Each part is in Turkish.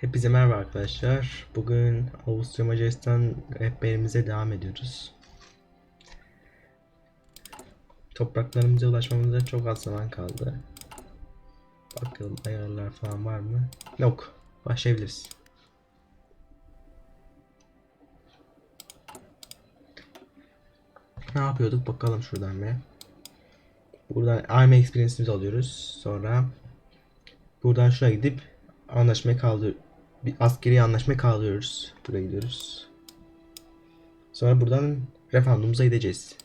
Hepinize merhaba arkadaşlar. Bugün Avusturya Macaristan rehberimize devam ediyoruz. Topraklarımıza ulaşmamıza çok az zaman kaldı. Bakalım ayarlar falan var mı? Yok. Başlayabiliriz. Ne yapıyorduk bakalım şuradan bir. Buradan ARM Experience'imizi alıyoruz. Sonra buradan şuna gidip anlaşmayı kaldır bir askeri anlaşmayı kaldırıyoruz. Buraya gidiyoruz. Sonra buradan referandumumuza gideceğiz.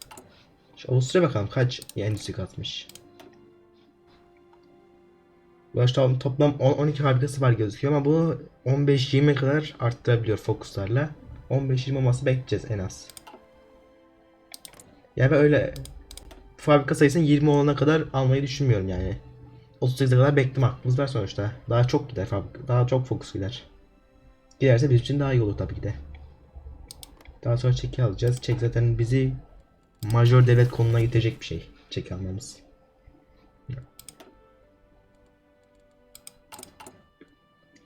Şu Avusturya bakalım kaç endüstri katmış. Başta toplam 10-12 fabrikası var gözüküyor ama bu 15-20 kadar arttırabiliyor fokuslarla. 15-20 olması bekleyeceğiz en az. Yani öyle fabrika sayısını 20 olana kadar almayı düşünmüyorum yani. 38'e kadar bekleme hakkımız var sonuçta. Daha çok gider fabrika, daha çok fokus gider. Giderse bizim için daha iyi olur tabii ki de. Daha sonra çeki alacağız. Çek zaten bizi majör devlet konumuna getirecek bir şey. Çek almamız.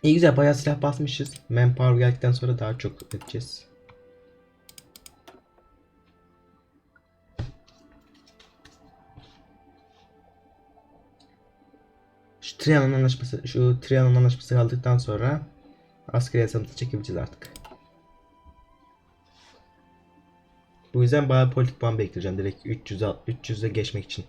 İyi güzel bayağı silah basmışız. Manpower geldikten sonra daha çok edeceğiz. Şu Trianon anlaşması, şu Trianon anlaşması kaldıktan sonra askeri yasamızı çekebileceğiz artık. Bu yüzden bayağı politik puan bekleyeceğim direkt 300'e 300'e geçmek için.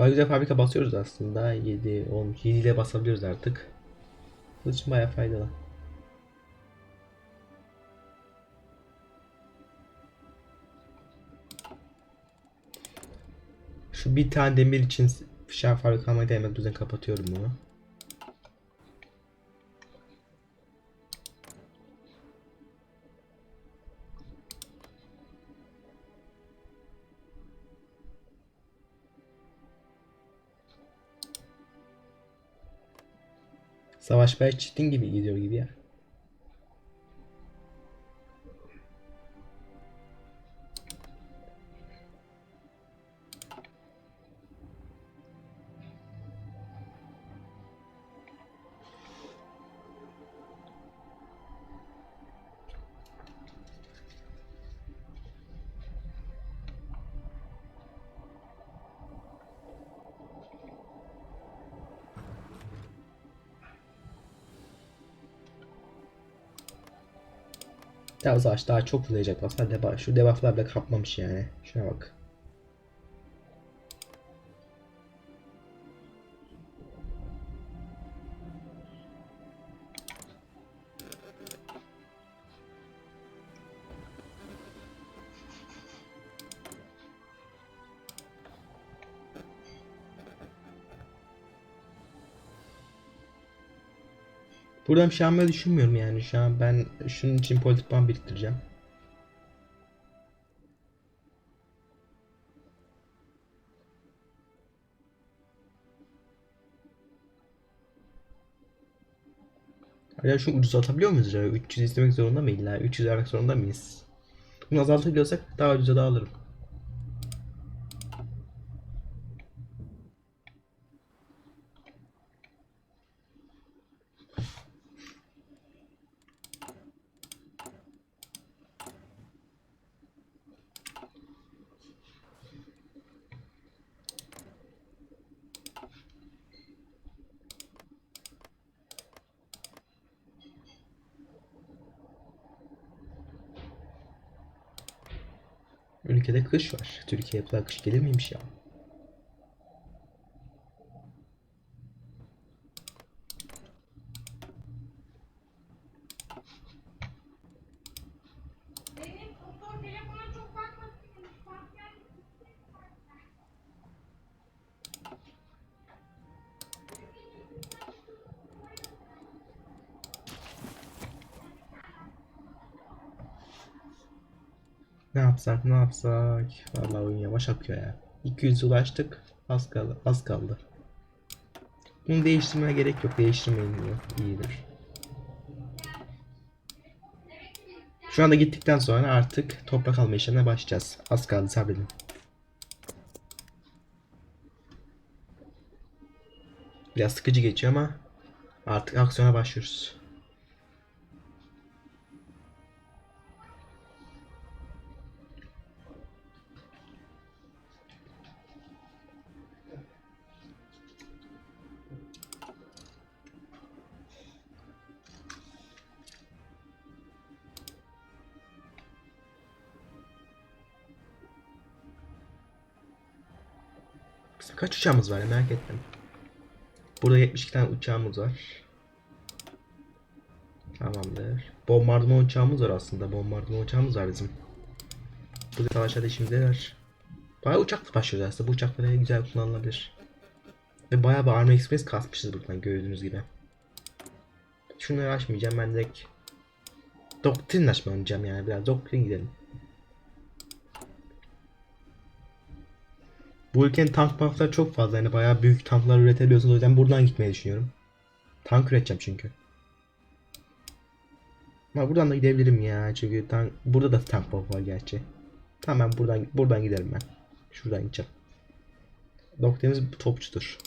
Bayağı güzel fabrika basıyoruz aslında. 7, 10, 7 ile basabiliyoruz artık. Bu için bayağı faydalı. Şu bir tane demir için fişen fabrika almaya değmez. Bu yüzden kapatıyorum bunu. Savaş bayağı çetin gibi gidiyor gibi ya. Ya savaş daha çok uzayacak aslında deba şu debufflar bile kapmamış yani. Şuna bak. Buradan bir şey almayı düşünmüyorum yani şu an ben şunun için politik puan biriktireceğim. Ya şunu ucuz atabiliyor muyuz acaba? 300 istemek zorunda mı illa? 300 vermek zorunda mıyız? Bunu azaltabiliyorsak daha ucuza da alırım. Ülkede kış var. Türkiye'ye bu kadar kış gelir miymiş ya? Yapsak ne yapsak? Vallahi oyun yavaş akıyor ya. 200 ulaştık. Az kaldı. Az kaldı. Bunu değiştirmeye gerek yok. Değiştirmeyin diyor. İyidir. Şu anda gittikten sonra artık toprak alma işlemine başlayacağız. Az kaldı sabredin. Biraz sıkıcı geçiyor ama artık aksiyona başlıyoruz. Uçağımız var ya merak ettim. Burada 72 tane uçağımız var. Tamamdır. Bombardıman uçağımız var aslında. Bombardıman uçağımız var bizim. Bu savaşlarda işimizdeler. Bayağı uçakla başlıyoruz aslında. Bu uçaklara güzel kullanılabilir. Ve bayağı bir Army Express kasmışız buradan gördüğünüz gibi. Şunları açmayacağım ben direkt Doktrin açma oynayacağım yani biraz doktrin gidelim. Bu ülkenin tank parkları çok fazla yani bayağı büyük tanklar üretebiliyorsunuz o yüzden buradan gitmeyi düşünüyorum. Tank üreteceğim çünkü. Ama buradan da gidebilirim ya çünkü tank burada da tank park var gerçi. Tamam buradan buradan giderim ben. Şuradan gideceğim. Doktrinimiz topçudur.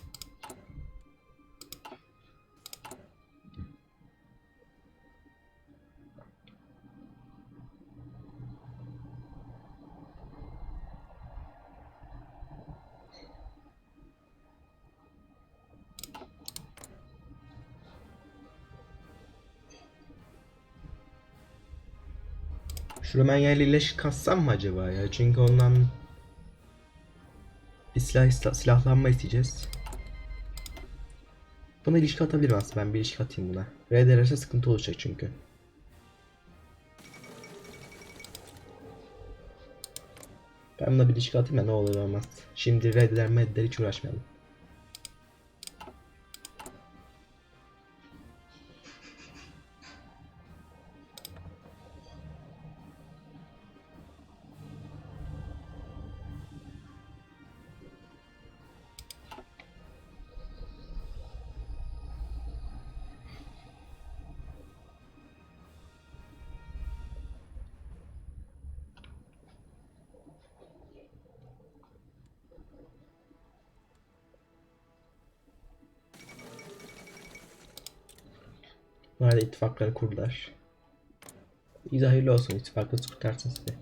Şu Romanya'yla ilişki kassam mı acaba ya? Çünkü ondan bir silah, silah- silahlanma isteyeceğiz. Buna ilişki atabilirim aslında. Ben bir ilişki atayım buna. Red ederse sıkıntı olacak çünkü. Ben buna bir ilişki atayım da ne olur olmaz. Şimdi red eder medder hiç uğraşmayalım. Bunlar da ittifakları kurdular. İyi hayırlı olsun ittifakınız kurtarsın sizi.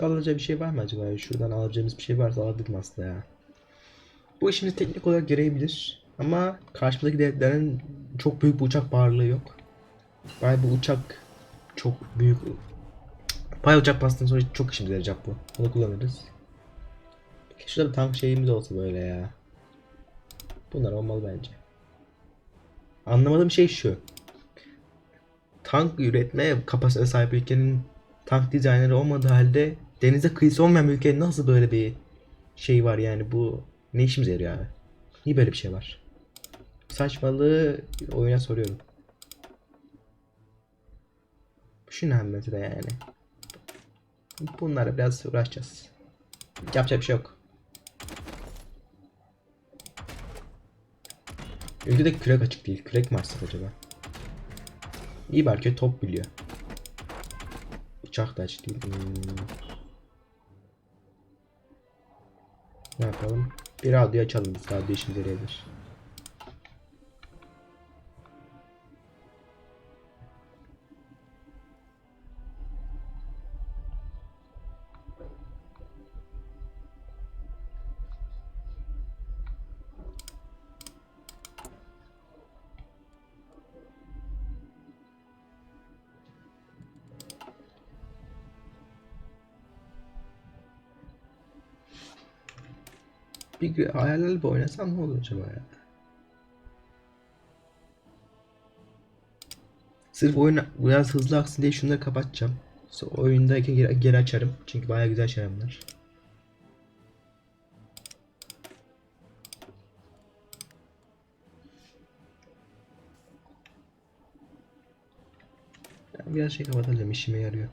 Şurada alacağı bir şey var mı acaba? Şuradan alacağımız bir şey varsa alabilirim aslında ya. Bu işimizi teknik olarak görebilir. Ama karşımızdaki devletlerin çok büyük bir uçak varlığı yok. Bay bu uçak çok büyük. Bay uçak bastığın sonra çok işimize yarayacak bu. Bunu kullanırız. Peki şurada bir tank şeyimiz olsa böyle ya. Bunlar olmalı bence. Anlamadığım şey şu. Tank üretmeye kapasite sahip ülkenin tank dizayneri olmadığı halde denize kıyısı olmayan bir ülkenin nasıl böyle bir şey var yani bu ne işimize yarıyor abi? Niye böyle bir şey var? Saçmalığı oyuna soruyorum. Şu ne mesela yani? Bunlara biraz uğraşacağız. Yapacak bir şey yok. Ülkede kürek açık değil. Kürek mi açsak acaba? İyi belki top biliyor. Uçak da açık değil. Hmm. Ne yapalım? Bir radyo açalım. Radyo işimize yarayabilir. bir hayal bir oynasam ne olur acaba ya? Sırf oyun biraz hızlı aksın diye şunları kapatacağım. Sonra oyundayken geri, geri açarım. Çünkü baya güzel şeyler bunlar. Biraz şey kapatalım işime yarıyor.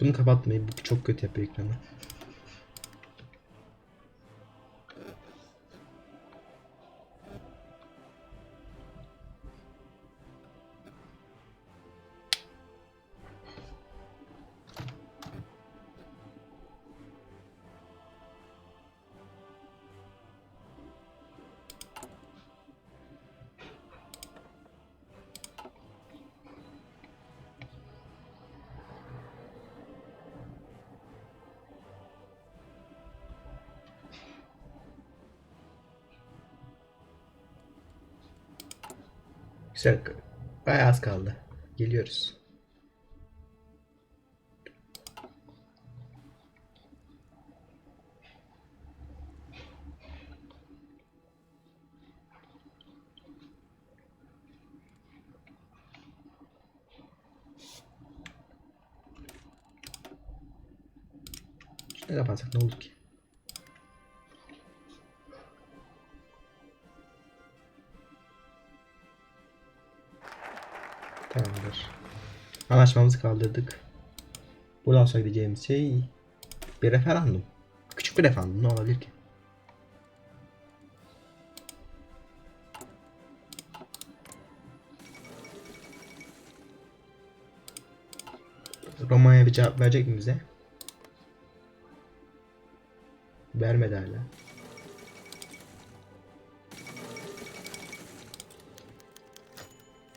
Bunu kapatmayın. Bu çok kötü yapıyor ekranı. Güzel. Bayağı az kaldı. Geliyoruz. Ne yaparsak ne olur ki? Anlaşmamızı kaldırdık. Buradan sonra gideceğimiz şey bir referandum. Küçük bir referandum ne olabilir ki? Romanya bir cevap verecek mi bize? Vermedi hala.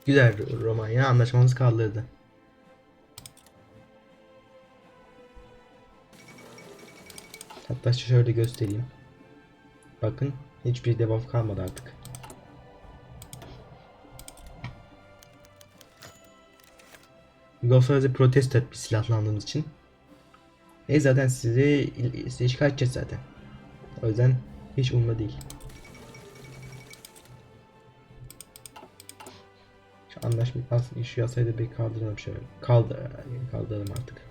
Güzel Romanya anlaşmamız kaldırdı. Hatta şöyle göstereyim. Bakın hiçbir debuff kalmadı artık. Yugoslavya protesto etmiş silahlandığımız için. E zaten sizi, sizi edeceğiz zaten. O yüzden hiç umurumda değil. Şu aslında şu yasayı da bir kaldıralım şöyle. Kaldır, kaldıralım artık.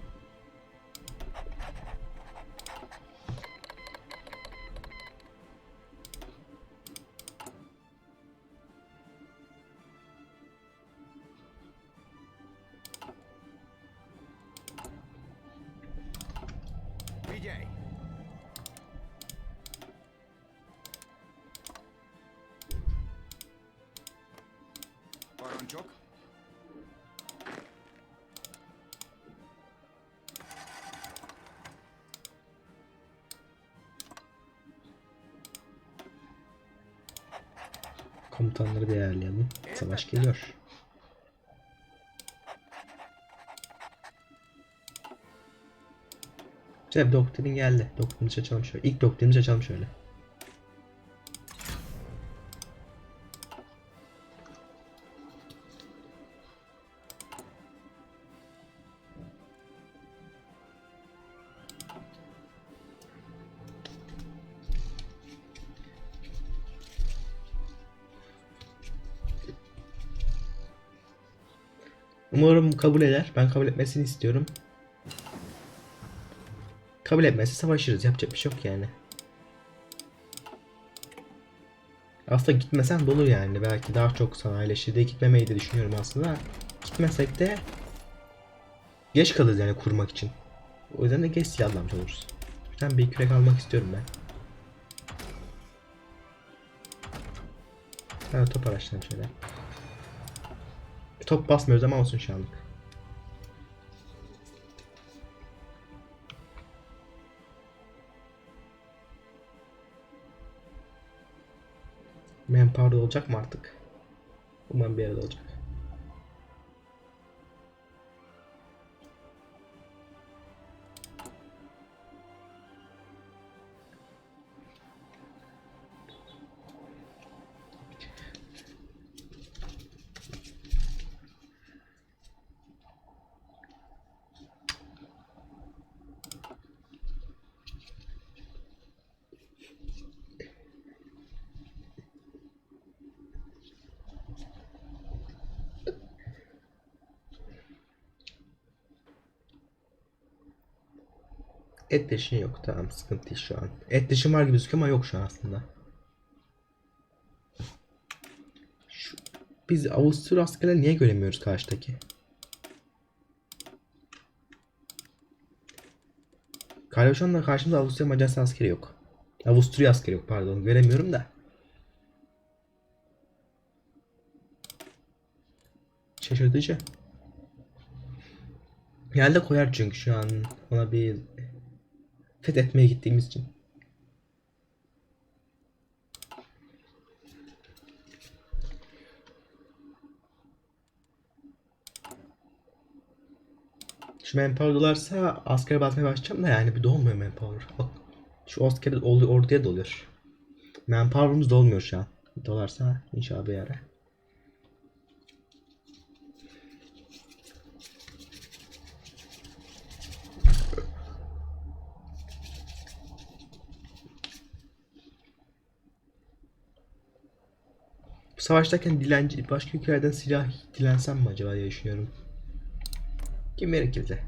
Savaş geliyor. Güzel doktrin geldi. Doktrinimizi açalım şöyle. İlk doktrinimizi açalım şöyle. Kabul eder. Ben kabul etmesini istiyorum. Kabul etmezse savaşırız. Yapacak bir şey yok yani. Aslında gitmesen de olur yani. Belki daha çok sanayileşir diye gitmemeyi de düşünüyorum aslında. Gitmesek de geç kalırız yani kurmak için. O yüzden de geç silahlanmış oluruz. Ben bir kürek almak istiyorum ben. Ben top araçlarım şöyle. Top basmıyoruz ama olsun şu anlık. Manpower olacak mı artık? Umarım bir yerde olacak. Etleşin yok. Tamam sıkıntı değil şu an. Etleşin var gibi gözüküyor ama yok şu an aslında. Şu, biz Avusturya askerleri niye göremiyoruz karşıdaki? Galiba şu anda karşımda Avusturya Macaristan askeri yok. Avusturya askeri yok pardon göremiyorum da. Şaşırtıcı. Genelde koyar çünkü şu an ona bir fethetmeye gittiğimiz için. Şu manpower dolarsa askere basmaya başlayacağım da yani bir dolmuyor manpower. Bak şu askere ol- orduya doluyor. Manpower'ımız dolmuyor şu an. Dolarsa inşallah bir ara. Savaştayken dilenci başka ülkelerden silah dilensem mi acaba diye düşünüyorum. Kim verir ki bize?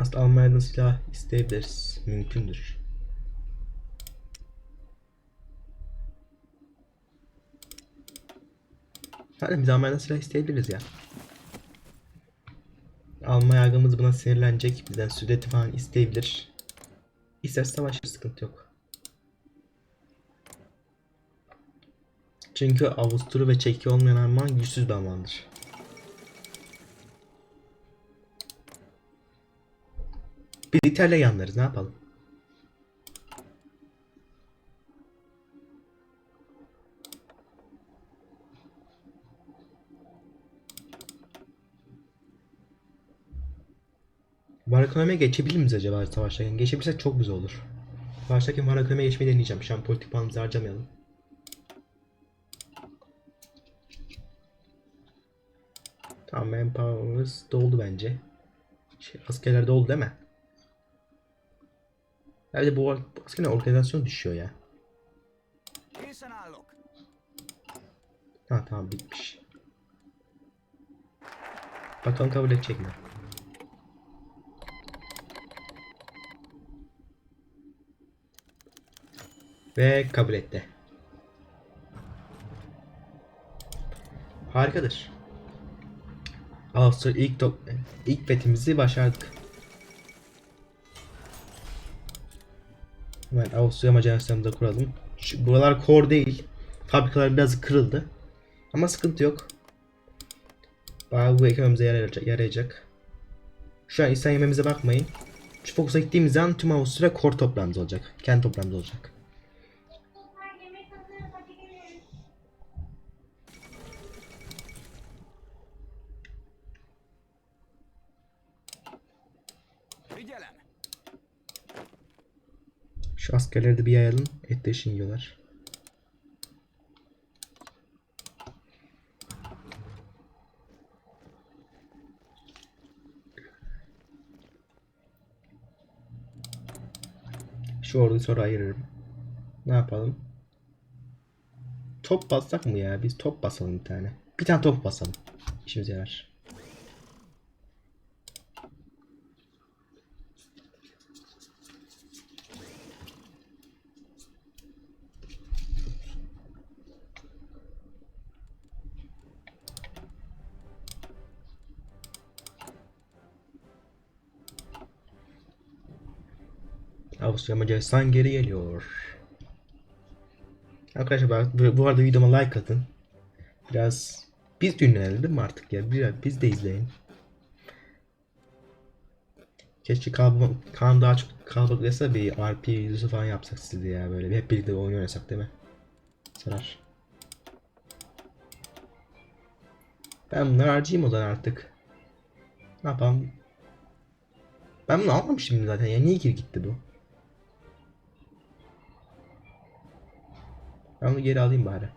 Aslında Almanya'dan silah isteyebiliriz. Mümkündür. Zaten biz Almanya'dan silah isteyebiliriz ya. Almanya yargımız buna sinirlenecek. Bizden südeti falan isteyebilir. İsterse savaşır sıkıntı yok. Çünkü Avusturya ve Çekya olmayan Alman güçsüz bir Almandır. Biz İtalya yanlarız ne yapalım? Varakonomi'ye geçebilir miyiz acaba savaşlarken? Geçebilirsek çok güzel olur. Savaşlarken Varakonomi'ye geçmeyi deneyeceğim. Şu an politik puanımızı harcamayalım. Tamam manpower'ımız doldu bence. Şey, askerler doldu değil mi? Bence bu, askerlerin organizasyon düşüyor ya. Ha tamam bitmiş. Bakalım kabul edecek mi? Ve kabul etti. Harikadır. Avusturya ilk top ilk fethimizi başardık. Hemen Avusturya Macaristan'da kuralım. Şu, buralar kor değil. Fabrikalar biraz kırıldı. Ama sıkıntı yok. Bayağı bu ekonomimize yarayacak. yarayacak. Şu an insan yememize bakmayın. Şu fokusa gittiğimiz zaman tüm Avusturya kor toprağımız olacak. Kendi toprağımız olacak. Şu askerleri de bir yayalım. Etleşin yiyorlar. Şu orduyu sonra ayırırım. Ne yapalım? Top bassak mı ya? Biz top basalım bir tane. Bir tane top basalım. İşimize yarar. Avusturya Macaristan geri geliyor. Arkadaşlar bu, bu arada videoma like atın. Biraz biz dinlenelim mi artık ya? Biraz biz de izleyin. Keşke kan, daha çok kalabalıklaysa bir RP videosu falan yapsak sizde ya böyle hep birlikte oyun oynasak değil mi? Sarar. Ben bunları harcayayım o zaman artık. Ne yapalım? Ben bunu almamışım zaten ya niye geri gitti bu? Ben onu geri alayım bari.